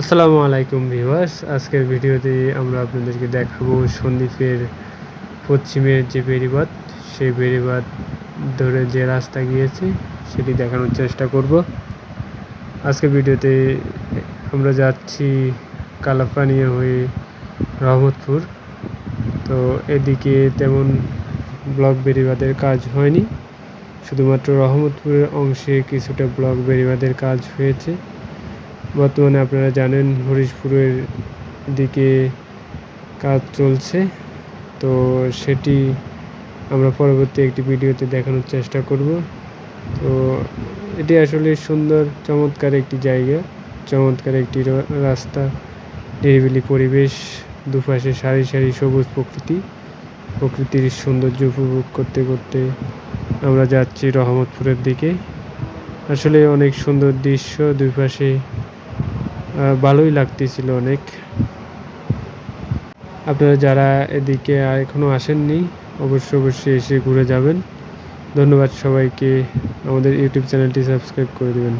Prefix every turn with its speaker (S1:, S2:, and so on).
S1: আসসালামু আলাইকুম ভিউয়ার্স। আজকের ভিডিওতে আমরা আপনাদেরকে দেখাবো সন্দ্বীপের পশ্চিমের যে বেড়িবাঁধ, সেই বেড়িবাঁধ ধরে যে রাস্তা গিয়েছে, সেটি দেখানোর চেষ্টা করব। আজকের ভিডিওতে আমরা যাচ্ছি কালাপানিয়া হয়ে রহমতপুর। তো এদিকে তেমন ব্লক বেড়িবাঁধের কাজ হয়নি, শুধুমাত্র রহমতপুরের অংশে কিছুটা ব্লক বেড়িবাঁধের কাজ হয়েছে। বর্তমানে আপনারা জানেন হরিশপুরের দিকে কাজ চলছে। তো সেটি আমরা পরবর্তী একটি ভিডিওতে দেখানোর চেষ্টা করব। তো এটি আসলে সুন্দর, চমৎকার একটি জায়গা। চমৎকার একটি রাস্তা। নিরিবিলি পরিবেশ। দুপাশে সারি সারি সবুজ প্রকৃতি। প্রকৃতির সৌন্দর্য উপভোগ করতে করতে আমরা যাচ্ছি রহমতপুরের দিকে। আসলে অনেক সুন্দর দৃশ্য। দুই পাশে ভালোই লাগতেছিল অনেক। আপনারা যারা এদিকে এখনও আসেননি, অবশ্যই অবশ্যই এসে ঘুরে যাবেন। ধন্যবাদ সবাইকে। আমাদের ইউটিউব চ্যানেলটি সাবস্ক্রাইব করে দেবেন।